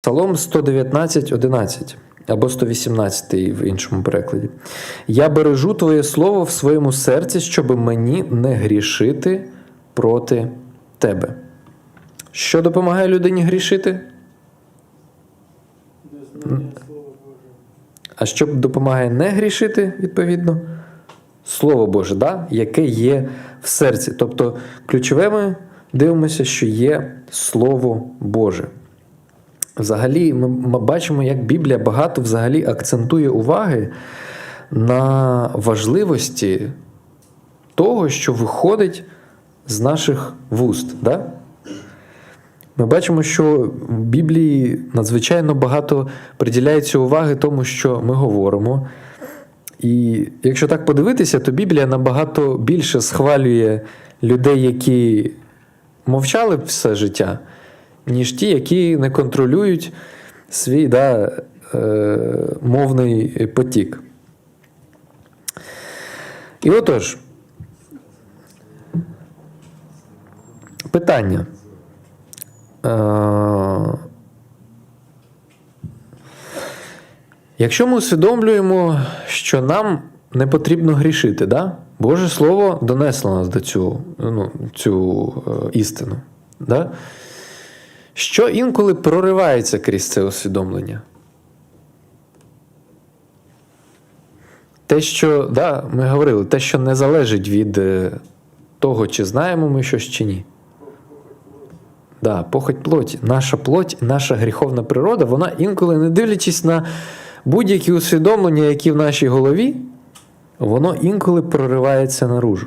Псалом 119, 11 або 118 в іншому перекладі. Я бережу Твоє слово в своєму серці, щоб мені не грішити проти Тебе. Що допомагає людині грішити? А що допомагає не грішити, відповідно? Слово Боже, да? яке є в серці. Тобто, ключове ми дивимося, що є Слово Боже. Взагалі, ми бачимо, як Біблія багато взагалі акцентує уваги на важливості того, що виходить з наших вуст. Да? Ми бачимо, що в Біблії надзвичайно багато приділяється уваги тому, що ми говоримо. І якщо так подивитися, то Біблія набагато більше схвалює людей, які мовчали все життя, ніж ті, які не контролюють свій да, е, мовний потік. І отож, питання. Е, Якщо ми усвідомлюємо, що нам не потрібно грішити, да? Боже Слово донесло нас до цю, ну, цю е, істину. Да? Що інколи проривається крізь це усвідомлення? Те, що, да, ми говорили, те, що не залежить від е, того, чи знаємо ми щось чи ні. Да, похоть плоті. Наша плоть, наша гріховна природа, вона інколи, не дивлячись на будь-які усвідомлення, які в нашій голові, воно інколи проривається наружу.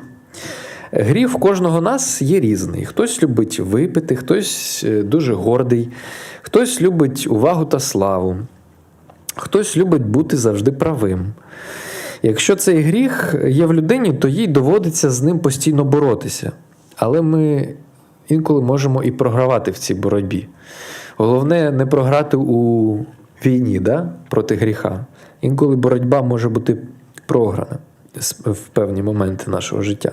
Гріх кожного нас є різний. Хтось любить випити, хтось е, дуже гордий, хтось любить увагу та славу, хтось любить бути завжди правим. Якщо цей гріх є в людині, то їй доводиться з ним постійно боротися. Але ми інколи можемо і програвати в цій боротьбі. Головне не програти у війні да, проти гріха. Інколи боротьба може бути програна в певні моменти нашого життя.